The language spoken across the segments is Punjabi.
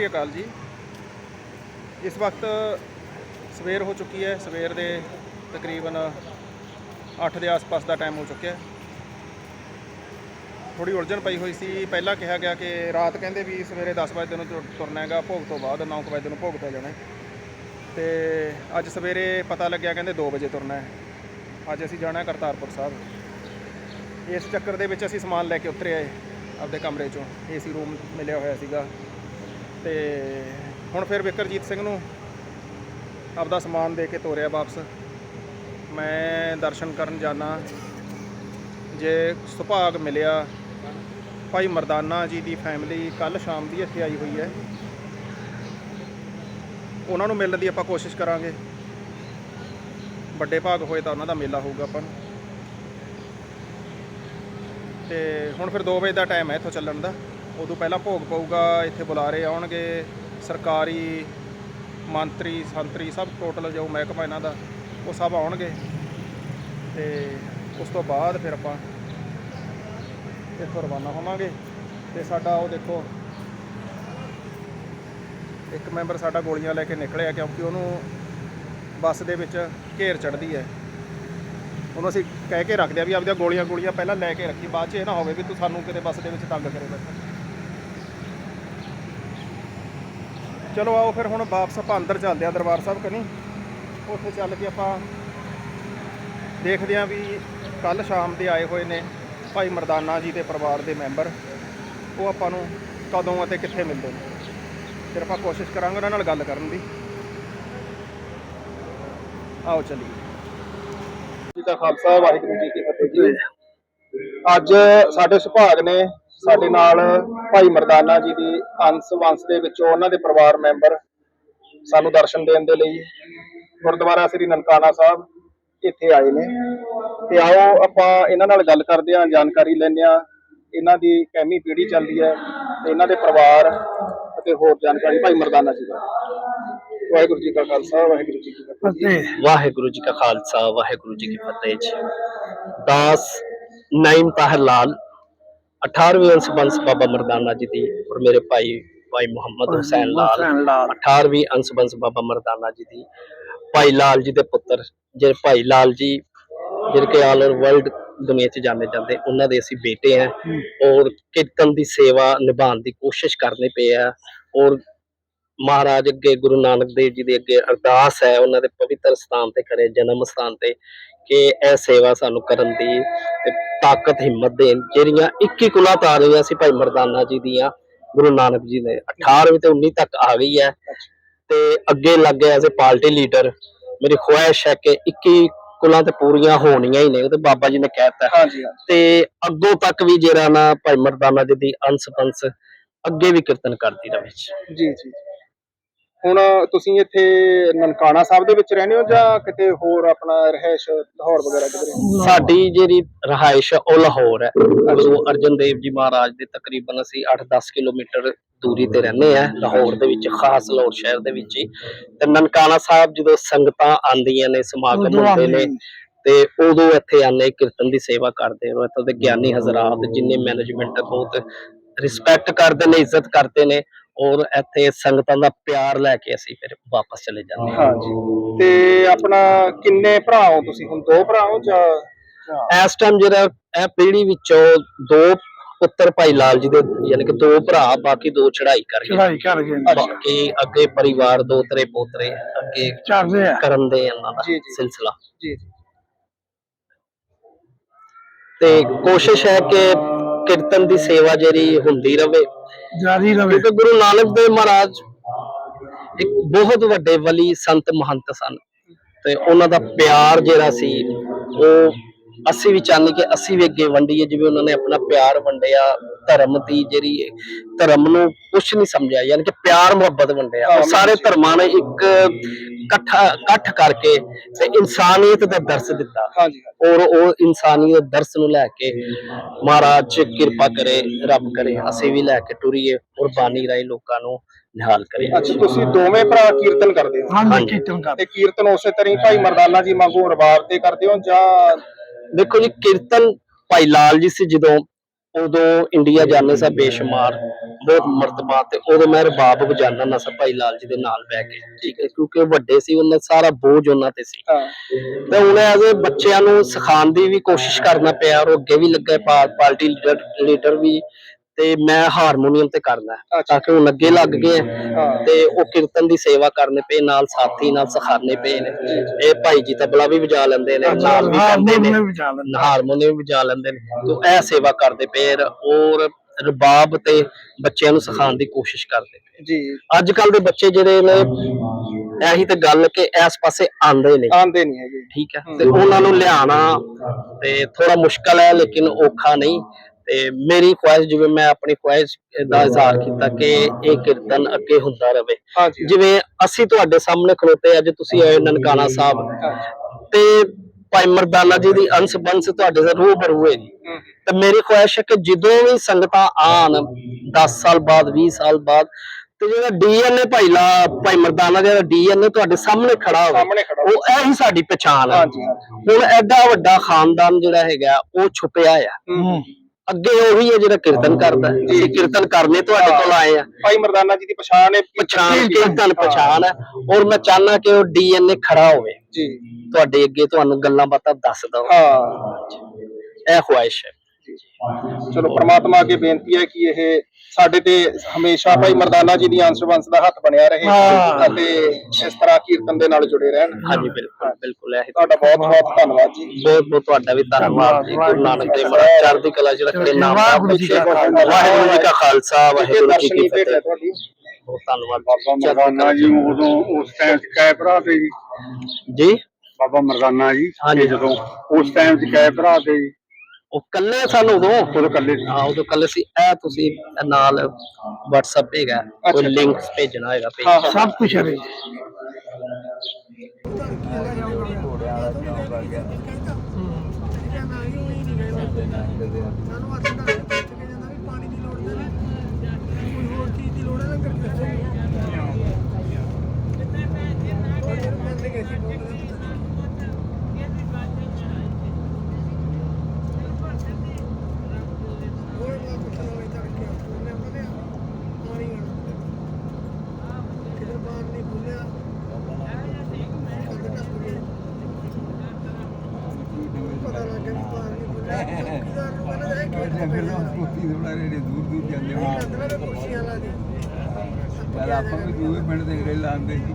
ਸ੍ਰੀ ਅਕਾਲ ਜੀ। ਇਸ ਵਕਤ ਸਵੇਰ ਹੋ ਚੁੱਕੀ ਹੈ, ਸਵੇਰ ਦੇ ਤਕਰੀਬਨ 8 ਦੇ ਆਸ-ਪਾਸ ਦਾ ਟਾਈਮ ਹੋ ਚੁੱਕਿਆ ਹੈ। ਥੋੜੀ ਉਲਝਣ ਪਈ ਹੋਈ ਸੀ। ਪਹਿਲਾਂ ਕਿਹਾ ਗਿਆ ਕਿ ਰਾਤ ਕਹਿੰਦੇ ਵੀ ਸਵੇਰੇ 10 ਵਜੇ ਨੂੰ ਤੁਰ- ਤੁਰਨਾ ਹੈਗਾ, ਭੋਗ ਤੋਂ ਬਾਅਦ 9 ਵਜੇ ਨੂੰ ਭੋਗ ਪੈ ਜਾਣਾ ਹੈ। ਤੇ ਅੱਜ ਸਵੇਰੇ ਪਤਾ ਲੱਗਿਆ ਕਹਿੰਦੇ 2 ਵਜੇ ਤੁਰਨਾ ਹੈ। ਅੱਜ ਅਸੀਂ ਜਾਣਾ ਕਰਤਾਰਪੁਰ ਸਾਹਿਬ। ਇਸ ਚੱਕਰ ਦੇ ਵਿੱਚ ਅਸੀਂ ਸਮਾਨ ਲੈ ਕੇ ਉਤਰੇ ਆਏ ਆਪਦੇ ਕਮਰੇ ਚੋਂ। ਏਸੀ ਰੂਮ ਮਿਲਿਆ ਹੋਇਆ ਸੀਗਾ। ਤੇ ਹੁਣ ਫਿਰ ਵਿਕਰਜੀਤ ਸਿੰਘ ਨੂੰ ਆਪਦਾ ਸਮਾਨ ਦੇ ਕੇ ਤੋਰਿਆ ਵਾਪਸ। ਮੈਂ ਦਰਸ਼ਨ ਕਰਨ ਜਾਣਾ ਜੇ ਸੁਭਾਗ ਮਿਲਿਆ, ਭਾਈ ਮਰਦਾਨਾ ਜੀ ਦੀ ਫੈਮਿਲੀ ਕੱਲ ਸ਼ਾਮ ਦੀ ਇੱਥੇ ਆਈ ਹੋਈ ਹੈ। ਉਹਨਾਂ ਨੂੰ ਮਿਲਣ ਦੀ ਆਪਾਂ ਕੋਸ਼ਿਸ਼ ਕਰਾਂਗੇ। ਵੱਡੇ ਭਾਗ ਹੋਏ ਤਾਂ ਉਹਨਾਂ ਦਾ ਮੇਲਾ ਹੋਊਗਾ ਆਪਾਂ ਨੂੰ। ਤੇ ਹੁਣ ਫਿਰ 2 ਵਜੇ ਦਾ ਟਾਈਮ ਹੈ ਇੱਥੋਂ ਚੱਲਣ ਦਾ। ਉਦੋਂ ਪਹਿਲਾਂ ਭੋਗ ਪਊਗਾ, ਇੱਥੇ ਬੁਲਾਰੇ ਆਉਣਗੇ, ਸਰਕਾਰੀ ਮੰਤਰੀ, ਸੰਤਰੀ ਸਭ ਟੋਟਲ ਜੋ ਮਹਿਕਮਾ ਇਹਨਾਂ ਦਾ, ਉਹ ਸਭ ਆਉਣਗੇ। ਤੇ ਉਸ ਤੋਂ ਬਾਅਦ ਫਿਰ ਆਪਾਂ ਇੱਥੋਂ ਰਵਾਨਾ ਹੋਵਾਂਗੇ। ਤੇ ਸਾਡਾ ਉਹ ਦੇਖੋ, ਇੱਕ ਮੈਂਬਰ ਸਾਡਾ ਗੋਲੀਆਂ ਲੈ ਕੇ ਨਿਕਲਿਆ ਕਿਉਂਕਿ ਉਹਨੂੰ ਬੱਸ ਦੇ ਵਿੱਚ ਘੇਰ ਚੜਦੀ ਹੈ। ਉਹਨੂੰ ਅਸੀਂ ਕਹਿ ਕੇ ਰੱਖਦੇ ਆ ਵੀ ਆਪਦੀਆਂ ਗੋਲੀਆਂ ਗੋਲੀਆਂ ਪਹਿਲਾਂ ਲੈ ਕੇ ਰੱਖੀ, ਬਾਅਦ 'ਚ ਇਹ ਨਾ ਹੋਵੇ ਵੀ ਤੂੰ ਸਾਨੂੰ ਕਿਤੇ ਬੱਸ ਦੇ ਵਿੱਚ ਤੰਗ ਕਰੇ ਬੈਠਾ। ਚਲੋ ਆਓ ਫਿਰ ਹੁਣ ਵਾਪਸ ਆਪਾਂ ਅੰਦਰ ਚੱਲਦੇ ਆ ਦਰਬਾਰ ਸਾਹਿਬ ਕਨੀ। ਉੱਥੇ ਚੱਲ ਕੇ ਆਪਾਂ ਦੇਖਦੇ ਆ ਵੀ ਕੱਲ ਸ਼ਾਮ ਦੇ ਆਏ ਹੋਏ ਨੇ ਭਾਈ ਮਰਦਾਨਾ ਜੀ ਦੇ ਪਰਿਵਾਰ ਦੇ ਮੈਂਬਰ। ਉਹ ਆਪਾਂ ਨੂੰ ਕਦੋਂ ਅਤੇ ਕਿੱਥੇ ਮਿਲਦੇ ਨੇ? ਫਿਰ ਆਪਾਂ ਕੋਸ਼ਿਸ਼ ਕਰਾਂਗੇ ਉਹਨਾਂ ਨਾਲ ਗੱਲ ਕਰਨ ਦੀ। ਆਓ ਚੱਲੀਏ। ਜੀ ਦਾ ਖਾਲਸਾ, ਵਾਹਿਗੁਰੂ ਜੀ ਕੀ ਫਤਿਹ ਜੀ। ਅੱਜ ਸਾਡੇ ਸੁਭਾਗ ਨੇ ਸਾਡੇ ਨਾਲ ਭਾਈ ਮਰਦਾਨਾ ਜੀ ਦੀ ਅੰਸ ਵੰਸ ਦੇ ਵਿੱਚੋਂ ਉਹਨਾਂ ਦੇ ਪਰਿਵਾਰ ਮੈਂਬਰ ਸਾਨੂੰ ਦਰਸ਼ਨ ਦੇਣ ਦੇ ਲਈ ਗੁਰਦੁਆਰਾ ਸ੍ਰੀ ਨਨਕਾਣਾ ਸਾਹਿਬ ਇੱਥੇ ਆਏ ਨੇ। ਤੇ ਆਓ ਆਪਾਂ ਇਹਨਾਂ ਨਾਲ ਗੱਲ ਕਰਦੇ ਹਾਂ ਜਾਣਕਾਰੀ ਲੈਂਦੇ ਹਾਂ। ਇਹਨਾਂ ਦੀ ਕੈਮੀ ਪੀੜ੍ਹੀ ਚੱਲਦੀ ਹੈ ਤੇ ਇਹਨਾਂ ਦੇ ਪਰਿਵਾਰ ਅਤੇ ਹੋਰ ਜਾਣਕਾਰੀ ਭਾਈ ਮਰਦਾਨਾ ਜੀ ਦਾ। ਵਾਹਿਗੁਰੂ ਜੀ ਕਾ ਖਾਲਸਾ ਵਾਹਿਗੁਰੂ ਜੀ ਕੀ ਫਤਿਹ। ਵਾਹਿਗੁਰੂ ਜੀ ਕਾ ਖਾਲਸਾ ਵਾਹਿਗੁਰੂ ਜੀ ਕੀ ਫਤਿਹ ਜੀ। ਦਾਸ ਨਾਇਮ ਤਾਹਰ ਲਾਲ 18ਵੇਂ ਅੰਸ਼ ਬੰਸ ਬਾਬਾ ਮਰਦਾਨਾ ਜੀ ਦੀ ਔਰ ਮੇਰੇ ਭਾਈ ਭਾਈ ਮੁਹੰਮਦ ਹੁਸੈਨ ਲਾਲ। ਹੁਸੈਨ ਲਾਲ। 18ਵੀਂ ਅੰਸ਼ ਬੰਸ ਬਾਬਾ ਮਰਦਾਨਾ ਜੀ ਦੀ ਭਾਈ ਲਾਲ ਜੀ ਦੇ ਪੁੱਤਰ ਜਿਹੜੇ ਭਾਈ ਲਾਲ ਜੀ ਜਿਹੜੇ ਕਿ ਆਲ ਓਵਰ ਵਰਲਡ ਦੁਨੀਆ 'ਚ ਜਾਣੇ ਜਾਂਦੇ ਉਹਨਾਂ ਦੇ ਅਸੀਂ ਬੇਟੇ ਆ। ਔਰ ਕੀਰਤਨ ਦੀ ਸੇਵਾ ਨਿਭਾਉਣ ਦੀ ਕੋਸ਼ਿਸ਼ ਕਰਨੇ ਪਏ ਆ। ਔਰ ਮਹਾਰਾਜ ਅੱਗੇ ਗੁਰੂ ਨਾਨਕ ਦੇਵ ਜੀ ਦੇ ਅੱਗੇ ਅਰਦਾਸ ਹੈ ਉਹਨਾਂ ਦੇ ਪਵਿੱਤਰ ਸਥਾਨ ਤੇ ਖੜੇ ਜਨਮ ਸਥਾਨ ਤੇ। ਕਿ ਇਹ ਸੇਵਾ ਸਾਨੂੰ ਕਰਨ ਦੀ ਤਾਕਤ ਹਿੰਮਤ ਦੇਣ ਜਿਹੜੀਆਂ 21 ਕੁਲਾਂ ਤਾਰੀਆਂ ਸੀ ਭਾਈ ਮਰਦਾਨਾ ਜੀ ਦੀਆਂ ਗੁਰੂ ਨਾਨਕ ਜੀ ਨੇ 18ਵੀਂ ਤੇ 19 ਤੱਕ ਆ ਗਈ ਹੈ। ਤੇ ਅੱਗੇ ਲੱਗ ਗਿਆ ਐਜ਼ ਪਾਰਟੀ ਲੀਡਰ। ਮੇਰੀ ਖੁਆਇਸ਼ ਹੈ ਕਿ 21 ਕੁਲਾਂ ਤੇ ਪੂਰੀਆਂ ਹੋਣੀਆਂ ਹੀ ਨੇ ਤੇ ਬਾਬਾ ਜੀ ਨੇ ਕਹਿਤਾ ਹਾਂਜੀ ਤੇ ਅੱਗੋਂ ਤੱਕ ਵੀ ਜਿਹੜਾ ਨਾ ਭਾਈ ਮਰਦਾਨਾ ਜੀ ਦੀ ਅੰਸ ਪੰਸ ਅੱਗੇ ਵੀ ਕੀਰਤਨ ਕਰਦੀ ਜੀ। ਜੀ ਜੀ। ਹੁਣ ਤੁਸੀਂ ਇੱਥੇ ਨਨਕਾਣਾ ਸਾਹਿਬ ਦੇ ਵਿੱਚ ਰਹਿੰਦੇ ਹੋ ਜਾਂ ਕਿਤੇ ਹੋਰ ਆਪਣਾ ਰਹਿائش ਲਾਹੌਰ ਵਗੈਰਾ ਕਿਤੇ ਸਾਡੀ ਜਿਹੜੀ ਰਹਿائش ਉਹ ਲਾਹੌਰ ਹੈ ਗੁਰੂ ਅਰਜਨ ਦੇਵ ਜੀ ਮਹਾਰਾਜ ਦੇ ਤਕਰੀਬਨ ਅਸੀਂ 8-10 ਕਿਲੋਮੀਟਰ ਦੂਰੀ ਤੇ ਰਹਿੰਦੇ ਆ ਲਾਹੌਰ ਦੇ ਵਿੱਚ ਖਾਸ ਲਾਹੌਰ ਸ਼ਹਿਰ ਦੇ ਵਿੱਚ ਹੀ। ਤੇ ਨਨਕਾਣਾ ਸਾਹਿਬ ਜਦੋਂ ਸੰਗਤਾਂ ਆਂਦੀਆਂ ਨੇ ਸਮਾਗਮ ਹੁੰਦੇ ਨੇ ਤੇ ਉਦੋਂ ਇੱਥੇ ਆਨੇ ਕੀਰਤਨ ਦੀ ਸੇਵਾ ਕਰਦੇ ਹੋ ਇੱਥੇ ਦੇ ਗਿਆਨੀ ਹਜ਼ਰਤ ਜਿੰਨੇ ਮੈਨੇਜਮੈਂਟ ਬਹੁਤ ਰਿਸਪੈਕਟ ਕਰਦੇ ਨੇ ਇੱਜ਼ਤ ਕਰਦੇ ਨੇ ਔਰ ਇੱਥੇ ਸੰਗਤਾਂ ਦਾ ਪਿਆਰ ਲੈ ਕੇ ਅਸੀਂ ਫਿਰ ਵਾਪਸ ਚਲੇ ਜਾਂਦੇ ਹਾਂ। ਹਾਂਜੀ। ਤੇ ਆਪਣਾ ਕਿੰਨੇ ਭਰਾ ਹੋ ਤੁਸੀਂ? ਹੁਣ ਦੋ ਭਰਾ ਹੋ ਜਾਂ ਇਸ ਟਾਈਮ ਜਿਹੜਾ ਇਹ ਪੀੜ੍ਹੀ ਵਿੱਚੋਂ ਦੋ ਪੁੱਤਰ ਭਾਈ ਲਾਲ ਜੀ ਦੇ ਯਾਨੀ ਕਿ ਦੋ ਭਰਾ ਬਾਕੀ ਦੋ ਚੜ੍ਹਾਈ ਕਰ ਗਏ। ਚੜਾਈ ਕਰ ਗਏ ਨੇ। ਬਾਕੀ ਅੱਗੇ ਪਰਿਵਾਰ ਦੋ ਤਰੇ ਪੋਤਰੇ ਅੱਗੇ ਚੱਲਦੇ ਆ। ਕਰਨ ਦੇ ਇਹਨਾਂ ਦਾ ਜੀ, ਜੀ। ਸਿਲਸਿਲਾ। ਜੀ ਜੀ। ਤੇ ਕੋਸ਼ਿਸ਼ ਹੈ ਕਿ ਕੀਰਤਨ ਦੀ ਸੇਵਾ ਜਿਹੜੀ ਹੁੰਦੀ ਰਵੇ। ਜਾਰੀ ਰਵੇ। ਕਿਉਂਕਿ ਗੁਰੂ ਨਾਨਕ ਦੇਵ ਮਹਾਰਾਜ ਇੱਕ ਬਹੁਤ ਵੱਡੇ ਵਲੀ ਸੰਤ ਮਹੰਤ ਸਨ। ਤੇ ਉਹਨਾਂ ਦਾ ਪਿਆਰ ਜਿਹੜਾ ਸੀ ਉਹ ਅਸੀਂ ਵੀ ਚਾਹੁੰਦੇ ਕਿ ਅਸੀਂ ਵੀ ਅੱਗੇ ਵੰਡੀਏ ਜਿਵੇਂ ਉਹਨਾਂ ਨੇ ਆਪਣਾ ਪਿਆਰ ਵੰਡਿਆ। ਧਰਮ ਦੀ ਜਿਹੜੀ ਧਰਮ ਨੂੰ ਕੁਛ ਨਹੀਂ ਸਮਝਿਆ ਯਾਨੀ ਕਿ ਪਿਆਰ ਮੁਹੱਬਤ ਵੰਡਿਆ। ਉਹ ਸਾਰੇ ਧਰਮਾਂ ਨੇ ਇੱਕ ਇਕੱਠਾ ਇਕੱਠ ਕਰਕੇ ਤੇ ਇਨਸਾਨੀਅਤ ਦਾ ਦਰਸ ਦਿੱਤਾ। ਹਾਂਜੀ ਔਰ ਉਹ ਇਨਸਾਨੀਅਤ ਦਰਸ ਨੂੰ ਲੈ ਕੇ ਮਹਾਰਾਜ ਜੀ ਕਿਰਪਾ ਕਰੇ ਰੱਬ ਕਰੇ ਅਸੀਂ ਵੀ ਲੈ ਕੇ ਟੁਰੀਏ ਔਰ ਬਾਣੀ ਰਾਹੀਂ ਲੋਕਾਂ ਨੂੰ ਨਿਹਾਲ ਕਰੇ। ਅੱਛਾ ਤੁਸੀਂ ਦੋਵੇਂ ਭਰਾ ਕੀਰਤਨ ਕਰਦੇ ਹੋ? ਹਾਂਜੀ। ਕੀਰਤਨ ਕਰ ਤੇ ਕੀਰਤਨ ਉਸੇ ਤਰ੍ਹਾਂ ਹੀ ਭਾਈ ਮਰਦਾਨਾ ਜੀ ਵਾਂਗੂ ਰਵਾਬ ਤੇ ਕਰਦੇ ਹੋ ਜਾਂ ਦੇਖੋ ਜੀ ਕੀਰਤਨ ਭਾਈ ਲਾਲ ਜੀ ਸੀ ਜਦੋਂ ਉਦੋਂ ਇੰਡੀਆ ਜਾਣੇ ਸਾ ਬੇਸ਼ੁਮਾਰ ਬਹੁਤ ਮਰਤਬਾ ਤੇ ਉਦੋਂ ਮੈਂ ਰਬਾਬ ਵਜਾਨਾ ਨਾ ਸੀ ਭਾਈ ਲਾਲ ਜੀ ਦੇ ਨਾਲ ਬਹਿ ਕੇ ਠੀਕ ਹੈ ਕਿਉਂਕਿ ਵੱਡੇ ਸੀ ਉਹਨਾਂ ਸਾਰਾ ਬੋਝ ਉਹਨਾਂ ਤੇ ਸੀ। ਤੇ ਹੁਣ ਐਜ਼ ਬੱਚਿਆਂ ਨੂੰ ਸਿਖਾਉਣ ਦੀ ਵੀ ਕੋਸ਼ਿਸ਼ ਕਰਨਾ ਪਿਆ ਔਰ ਅੱਗੇ ਵੀ ਲੱਗਾ ਪਾਰਟੀ ਲੀਡਰ ਲੀਡਰ ਵੀ ਤੇ ਮੈਂ ਹਾਰਮੋਨੀਅਮ ਤੇ ਕਰਨਾ ਹੈ। ਤਾਂ ਕਿ ਹੁਣ ਅੱਗੇ ਲੱਗ ਗਏ। ਤੇ ਉਹ ਕੀਰਤਨ ਦੀ ਸੇਵਾ ਕਰਨੇ ਪਏ ਨਾਲ ਸਾਥੀ ਨਾਲ ਸਿਖਾਣੇ ਪਏ ਨੇ। ਇਹ ਭਾਈ ਜੀ ਤਬਲਾ ਵੀ ਵਜਾ ਲੈਂਦੇ ਨੇ ਨਾਲ ਵੀ ਕਰਦੇ ਨੇ। ਹਾਰਮੋਨੀਅਮ ਵਜਾ ਲੈਂਦੇ ਨੇ। ਤੋਂ ਇਹ ਸੇਵਾ ਕਰਦੇ ਪਏ ਨੇ ਔਰ ਰਬਾਬ ਤੇ ਬੱਚਿਆਂ ਨੂੰ ਸਿਖਾਉਣ ਦੀ ਕੋਸ਼ਿਸ਼ ਕਰਦੇ ਪਏ ਜੀ। ਅੱਜ ਕੱਲ ਦੇ ਬੱਚੇ ਜਿਹੜੇ ਨੇ ਇਹੀ ਤੇ ਗੱਲ ਕਿ ਇਸ ਪਾਸੇ ਆਂਦੇ ਨੇ ਆਂਦੇ ਨਹੀਂ ਹੈਗੇ। ਠੀਕ ਹੈ। ਤੇ ਉਹਨਾਂ ਨੂੰ ਲਿਆਣਾ ਤੇ ਥੋੜਾ ਮੁਸ਼ਕਲ ਹੈ ਲੇਕਿਨ ਔਖਾ ਨਹੀਂ। ਤੇ ਮੇਰੀ ਖੁਆਇਸ਼ ਜਿਵੇਂ ਮੈਂ ਆਪਣੀ ਖੁਆਇਸ਼ ਦਾ ਇਜ਼ਹਾਰ ਕੀਤਾ ਕਿ ਇਹ ਕੀਰਤਨ ਅੱਗੇ ਹੁੰਦਾ ਰਵੇ। ਹਾਂਜੀ। ਜਿਵੇਂ ਅਸੀਂ ਤੁਹਾਡੇ ਸਾਹਮਣੇ ਖਲੋਤੇ ਅੱਜ ਤੁਸੀਂ ਆਏ ਨਨਕਾਣਾ ਸਾਹਿਬ। ਤੇ ਭਾਈ ਮਰਦਾਨਾ ਜੀ ਦੀ ਅੰਸ਼ ਬੰਸ ਤੁਹਾਡੇ ਨਾਲ ਰੂਬਰੂ ਹੈ। ਤੇ ਮੇਰੀ ਖੁਆਇਸ਼ ਹੈ ਕਿ ਜਦੋਂ ਵੀ ਸੰਗਤਾਂ ਆਣ 10 ਸਾਲ ਬਾਅਦ 20 ਸਾਲ ਬਾਅਦ ਤੇ ਜਿਹੜਾ ਡੀਐਨਏ ਭਾਈ ਲਾ ਭਾਈ ਮਰਦਾਨਾ ਜਿਹੜਾ ਡੀਐਨਏ ਤੁਹਾਡੇ ਸਾਹਮਣੇ ਖੜਾ ਹੋਵੇ। ਉਹ ਇਹੀ ਸਾਡੀ ਪਛਾਣ ਹੈ। ਹੁਣ ਐਡਾ ਵੱਡਾ ਖਾਨਦਾਨ ਜਿਹੜਾ ਹੈਗਾ ਉਹ ਛੁਪਿਆ ਆ। ਅੱਗੇ ਉਹੀ ਹੈ ਜਿਹੜਾ ਕੀਰਤਨ ਕਰਦਾ। ਹੈ। ਅਸੀਂ ਕੀਰਤਨ ਕਰਨੇ ਤੁਹਾਡੇ ਕੋਲ ਆਏ ਆ। ਭਾਈ ਮਰਦਾਨਾ ਜੀ ਦੀ ਪਛਾਣ ਹੈ ਪਛਾਣ ਕੀਰਤਨ ਪਛਾਣ ਹੈ। ਔਰ ਮੈਂ ਚਾਹਨਾ ਕਿ ਉਹ ਡੀਐਨਏ ਖੜਾ ਹੋਵੇ। ਜੀ। ਤੁਹਾਡੇ ਅੱਗੇ ਤੁਹਾਨੂੰ ਗੱਲਾਂ ਬਾਤਾਂ ਦੱਸਦਾ ਹੋਵੇ। ਹਾਂ। ਇਹ ਖੁਆਇਸ਼ ਹੈ। ਚਲੋ ਪ੍ਰਮਾਤਮਾ ਅੱਗੇ ਬੇਨਤੀ ਹੈ ਕਿ ਇਹ ਸਾਡੇ ਤੇ ਹਮੇਸ਼ਾ ਭਾਈ ਮਰਦਾਨਾ ਜੀ ਦੀ ਅੰਸ਼ ਵੰਸ਼ ਦਾ ਹੱਥ ਬਣਿਆ ਰਹੇ ਅਤੇ ਇਸ ਤਰ੍ਹਾਂ ਕੀਰਤਨ ਦੇ ਨਾਲ ਜੁੜੇ ਰਹਿਣ। ਹਾਂਜੀ ਬਿਲਕੁਲ ਬਿਲਕੁਲ ਇਹ ਤੁਹਾਡਾ ਬਹੁਤ ਬਹੁਤ ਧੰਨਵਾਦ ਜੀ। ਬਹੁਤ ਬਹੁਤ ਤੁਹਾਡਾ ਵੀ ਧੰਨਵਾਦ ਜੀ ਗੁਰੂ ਨਾਨਕ ਦੇਵ ਮਹਾਰਾਜ ਚੜ੍ਹਦੀ ਕਲਾ ਚ ਰੱਖੇ ਨਾਮ ਦਾ ਵਾਹਿਗੁਰੂ ਜੀ ਕਾ ਖਾਲਸਾ। ਵਾਹਿਗੁਰੂ ਜੀ ਕਾ ਖਾਲਸਾ ਵਾਹਿਗੁਰੂ ਜੀ ਕੀ ਦਰਸ਼ਨੀ ਭੇਟ ਹੈ ਫਤਿਹ। ਤੁਹਾਡੀ। ਬਹੁਤ ਧੰਨਵਾਦ ਬਾਬਾ ਮਰਦਾਨਾ ਜੀ ਉਦੋਂ ਉਸ ਟਾਈਮ ਚ ਕੈ ਭਰਾ ਤੇ ਜੀ? ਬਾਬਾ ਮਰਦਾਨਾ ਜੀ ਹਾਂਜੀ। ਜਦੋਂ ਉਸ ਟਾਈਮ ਚ ਕੈ ਭਰਾ ਤੇ ਜੀ ਉਹ ਕੱਲੇ ਸਨ ਉਦੋਂ ਉਦੋਂ ਇਕੱਲੇ ਸੀ। ਹਾਂ ਉਦੋਂ ਕੱਲੇ ਸੀ। ਇਹ ਤੁਸੀਂ ਇਹ ਨਾਲ WhatsApp ਹੈਗਾ। ਕੋਈ। ਲਿੰਕ ਭੇਜਣਾ ਹੈਗਾ ਭੇਜ ਹਾਂ। ਹਾਂ ਸਭ ਕੁਝ ਹੈ। ਸਾਨੂੰ ਅਸੀਂ ਤਾਂ ਪੁੱਛ ਕੇ ਜਾਂਦਾ ਵੀ ਪਾਣੀ ਦੀ ਲੋੜ ਤੇ ਕੋਈ ਹੋਰ ਚੀਜ਼ ਦੀ ਲੋੜ ਹੈ ਲੰਗਰ ਕਿੱਥੇ ਮੰਨ ਗਏ ਸੀ ਬਹੁਤ ਹੋਰ ਮੈਂ ਪੁੱਛਣ ਵਾਲੀ ਤੜਕੇ ਉਹਨੇ ਬੋਲਿਆ ਪਾਣੀ ਆਣਾ ਕਿਤੇ ਬਾਹਰ ਨਹੀਂ ਖੁੱਲਿਆ ਕੰਧ ਟੱਪ ਗਈ ਪਤਾ ਲੱਗ ਗਿਆ ਵੀ ਬਾਹਰ ਨਹੀਂ ਖੁੱਲਿਆ ਚੌਕੀਦਾਰ ਨੂੰ ਕਹਿੰਦਾ ਇਹ ਗੇਟ ਤੇ ਥੋੜਾ ਰੇੜੇ ਦੂਰ ਦੂਰ ਜਾਂਦੇ ਹਾਂ ਕੁਰਸੀਆਂ ਲਾ ਦੇ ਆਪਾਂ ਵੀ ਦੂਏ ਪਿੰਡ ਦੇ ਰੇੜੇ ਲਾਉਂਦੇ ਸੀ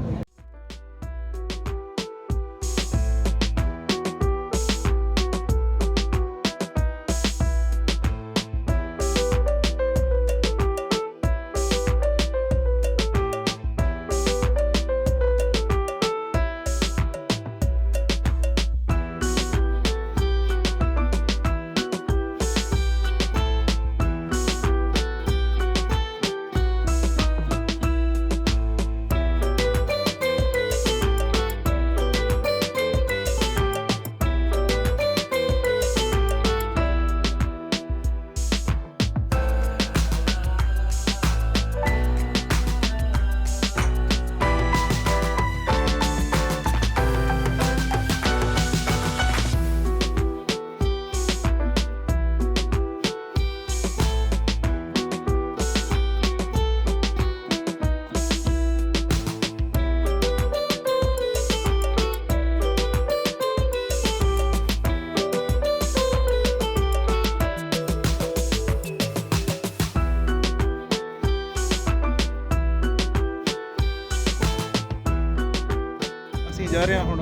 ਜਾ ਰਿਹਾ ਹੁਣ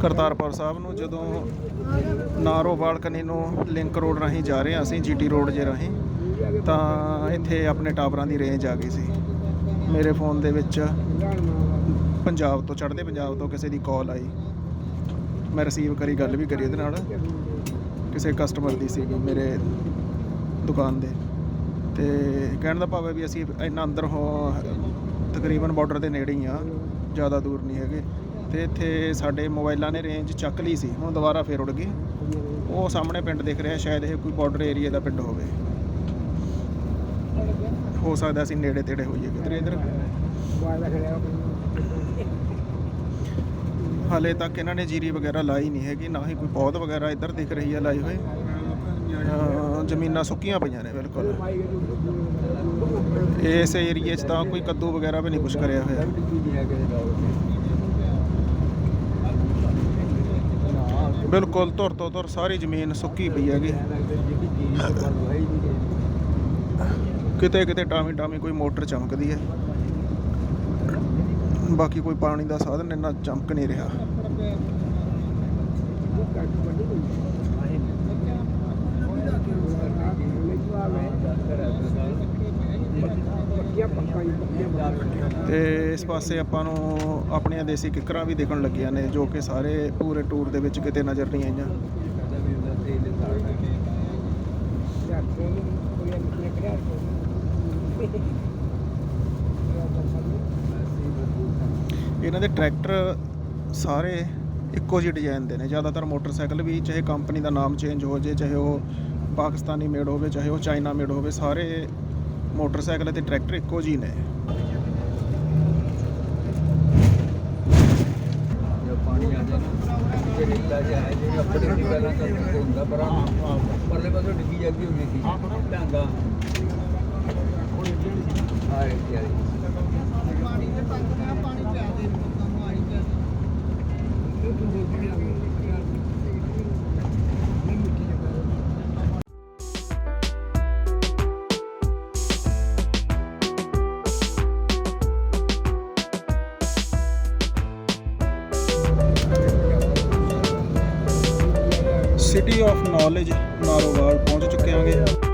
ਕਰਤਾਰਪੁਰ ਸਾਹਿਬ ਨੂੰ, ਜਦੋਂ ਨਾਰੋਵਾਲ ਕਨੀ ਨੂੰ ਲਿੰਕ ਰੋਡ ਰਾਹੀਂ ਜਾ ਰਹੇ ਹਾਂ ਅਸੀਂ, ਜੀਟੀ ਰੋਡ ਜੇ ਰਾਹੀਂ, ਤਾਂ ਇੱਥੇ ਆਪਣੇ ਟਾਵਰਾਂ ਦੀ ਰੇਂਜ ਆ ਗਈ ਸੀ। ਮੇਰੇ ਫੋਨ ਦੇ ਵਿੱਚ ਪੰਜਾਬ ਤੋਂ, ਚੜ੍ਹਦੇ ਪੰਜਾਬ ਤੋਂ ਕਿਸੇ ਦੀ ਕਾਲ ਆਈ। ਮੈਂ ਰਿਸੀਵ ਕਰੀ, ਗੱਲ ਵੀ ਕਰੀ ਇਹਦੇ ਨਾਲ। ਕਿਸੇ ਕਸਟਮਰ ਦੀ ਸੀਗੀ ਮੇਰੇ ਦੁਕਾਨ ਦੇ। ਤੇ ਕਹਿਣ ਦਾ ਭਾਵ ਹੈ ਵੀ ਅਸੀਂ ਇੰਨਾ ਅੰਦਰ ਹੋ, ਤਕਰੀਬਨ ਬਾਰਡਰ ਦੇ ਨੇੜੇ ਹੀ ਆ ਜ਼ਿਆਦਾ ਦੂਰ ਨਹੀਂ ਹੈਗੇ। ਤੇ ਇੱਥੇ ਸਾਡੇ ਮੋਬਾਈਲਾਂ ਨੇ ਰੇਂਜ ਚੱਕ ਲਈ ਸੀ, ਹੁਣ ਦੁਬਾਰਾ ਫੇਰ ਉੜ ਗਈ। ਉਹ ਸਾਹਮਣੇ ਪਿੰਡ ਦਿਖ ਰਿਹਾ, ਸ਼ਾਇਦ ਇਹ ਕੋਈ ਬਾਰਡਰ ਏਰੀਆ ਦਾ ਪਿੰਡ ਹੋਵੇ। ਹੋ ਸਕਦਾ ਅਸੀਂ ਨੇੜੇ ਤੇੜੇ ਹੋਈਏ ਕਿਧਰੇ ਇਧਰ। ਹਾਲੇ ਤੱਕ ਇਹਨਾਂ ਨੇ ਜੀਰੀ ਵਗੈਰਾ ਲਾਈ ਨਹੀਂ ਹੈਗੀ, ਨਾ ਹੀ ਕੋਈ ਪੌਦ ਵਗੈਰਾ ਇੱਧਰ ਦਿਖ ਰਹੀ ਹੈ ਲਾਈ ਹੋਈ। ਜ਼ਮੀਨਾਂ ਸੁੱਕੀਆਂ ਪਈਆਂ ਨੇ ਬਿਲਕੁਲ। ਇਸ ਏਰੀਏ 'ਚ ਤਾਂ ਕੋਈ ਕੱਦੂ ਵਗੈਰਾ ਵੀ ਨਹੀਂ ਕੁਛ ਕਰਿਆ ਹੋਇਆ। ਬਿਲਕੁਲ ਧੁਰ ਤੋਂ ਧੁਰ ਸਾਰੀ ਜ਼ਮੀਨ ਸੁੱਕੀ ਪਈ ਹੈਗੀ। ਕਿਤੇ ਕਿਤੇ ਟਾਵੀਂ ਟਾਮੀ ਕੋਈ ਮੋਟਰ ਚਮਕਦੀ ਹੈ। ਬਾਕੀ ਕੋਈ ਪਾਣੀ ਦਾ ਸਾਧਨ ਇੰਨਾ ਚਮਕ ਨਹੀਂ ਰਿਹਾ। ਤੇ ਇਸ ਪਾਸੇ ਆਪਾਂ ਨੂੰ ਆਪਣੀਆਂ ਦੇਸੀ ਕਿੱਕਰਾਂ ਵੀ ਦੇਖਣ ਲੱਗੀਆਂ ਨੇ, ਜੋ ਕਿ ਸਾਰੇ ਪੂਰੇ ਟੂਰ ਦੇ ਵਿੱਚ ਕਿਤੇ ਨਜ਼ਰ ਨਹੀਂ ਆਈਆਂ। ਇਹਨਾਂ ਦੇ ਟਰੈਕਟਰ ਸਾਰੇ ਇੱਕੋ ਜਿਹੇ ਡਿਜ਼ਾਈਨ ਦੇ ਨੇ। ਜ਼ਿਆਦਾਤਰ ਮੋਟਰਸਾਈਕਲ ਵੀ, ਚਾਹੇ ਕੰਪਨੀ ਦਾ ਨਾਮ ਚੇਂਜ ਹੋ ਜੇ, ਚਾਹੇ ਉਹ ਪਾਕਿਸਤਾਨੀ ਮੇਡ ਹੋਵੇ, ਚਾਹੇ ਉਹ ਚਾਈਨਾ ਮੇਡ ਹੋਵੇ, ਸਾਰੇ ਮੋਟਰਸਾਈਕਲ ਅਤੇ ਟਰੈਕਟਰ ਇੱਕੋ ਜਿਹੇ ਨੇ। ਜਦ ਪਾਣੀ ਆ ਜਾਣਾ ਜੇ ਰੇਤਾ ਜਿਹਾ ਹੈ ਜੇ ਆਪਣੇ ਦੀ ਪਹਿਲਾਂ ਤਾਂ ਹੁੰਦਾ ਪਰ ਪਰਲੇ ਪਾਸੇ ਡਿੱਗੀ ਜਾਂਦੀ ਹੁੰਦੀ ਸੀ। ਢਾਂਗਾ। ਰਹੀ ਸਿਟੀ ਆਫ ਨੌਲੇਜ ਨਾਰੋਵਾਲ ਪਹੁੰਚ ਚੁੱਕੇ ਆਂਗੇ